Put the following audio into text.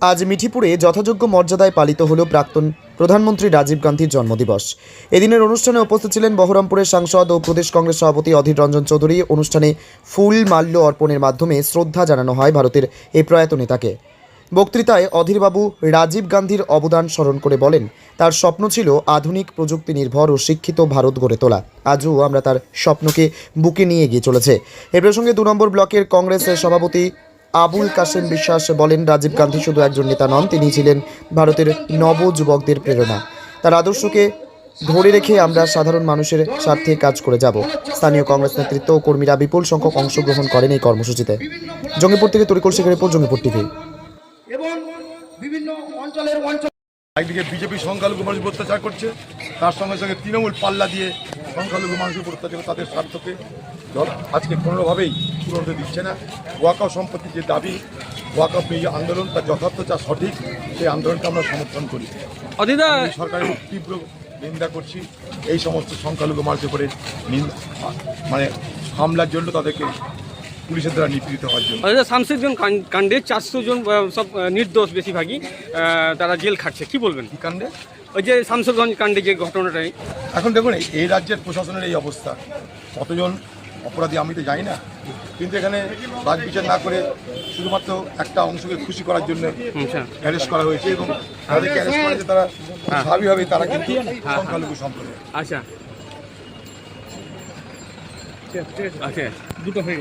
আজ মিঠিপুরে যথাযোগ্য মর্যাদায় পালিত হল প্রাক্তন প্রধানমন্ত্রী রাজীব গান্ধীর জন্মদিবস। এদিনের অনুষ্ঠানে উপস্থিত ছিলেন বহরমপুরের সাংসদ ও প্রদেশ কংগ্রেস সভাপতি অধীর রঞ্জন চৌধুরী। অনুষ্ঠানে ফুল মাল্য অর্পণের মাধ্যমে শ্রদ্ধা জানানো হয় ভারতের এই প্রয়াত নেতাকে। বক্তৃতায় অধীরবাবু রাজীব গান্ধীর অবদান স্মরণ করে বলেন, তার স্বপ্ন ছিল আধুনিক প্রযুক্তি নির্ভর ও শিক্ষিত ভারত গড়ে তোলা। আজও আমরা তার স্বপ্নকে বুকে নিয়ে এগিয়ে চলেছে। এ প্রসঙ্গে দু নম্বর ব্লকের কংগ্রেসের সভাপতি আবুল কাসেম বিশ্বাস বলেন, রাজীব গান্ধী শুধু একজন নেতা নন, তিনি ছিলেন ভারতের নব যুবকদের প্রেরণা। তার আদর্শকে ধরে রেখে আমরা সাধারণ মানুষের স্বার্থে কাজ করে যাব। স্থানীয় কংগ্রেস নেতৃত্ব ও কর্মীরা বিপুল সংখ্যক অংশগ্রহণ করেন এই কর্মসূচিতে। জঙ্গিপুর থেকে তরিকুল শেখের রিপোর্ট, জঙ্গিপুর টিভি। এবং বিভিন্ন অঞ্চলের অঞ্চল একদিকে বিজেপি সংখ্যালঘু মানুষ অত্যাচার করছে তার সঙ্গে সঙ্গে তৃণমূল পাল্লা দিয়ে সংখ্যালঘু মানুষের উপর অত্যাচার করে তাদের স্বার্থকে আজকে কোনোভাবেই পূরণ দিচ্ছে না। ওয়াকাও সম্পত্তির যে দাবি ওয়াকাপ এই আন্দোলন তার যথার্থ যা সঠিক সেই আন্দোলনকে আমরা সমর্থন করি। অদিদা সরকারের তীব্র নিন্দা করছি এই সমস্ত সংখ্যালঘু মানুষের উপরে মানে হামলার জন্য তাদেরকে পুলিশের দ্বারা নিপীড়িত হওয়ার জন্য। শামশেদগঞ্জ কান- কাণ্ডে চারশো জন সব নির্দোষ বেশিরভাগই তারা জেল খাটছে। কি বলবেন? কি কাণ্ডে? ওই যে শামশেদগঞ্জ কাণ্ডে যে ঘটনাটাই এখন দেখুন এই- রাজ্যের প্রশাসনের এই অবস্থা। কতজন অপরাধী আমি তো জানি না। কিন্তু এখানে বাদ বিচার না করে শুধুমাত্র একটা অংশকে খুশি করার জন্য আচ্ছা। অ্যারেস্ট করা হয়েছে এবং তাদেরকে অ্যারেস্ট করেছে তারা স্বাভাবিকভাবে তারা কিন্তু সংখ্যালঘু সম্প্রদায়। আচ্ছা। আচ্ছা। দুটো হয়ে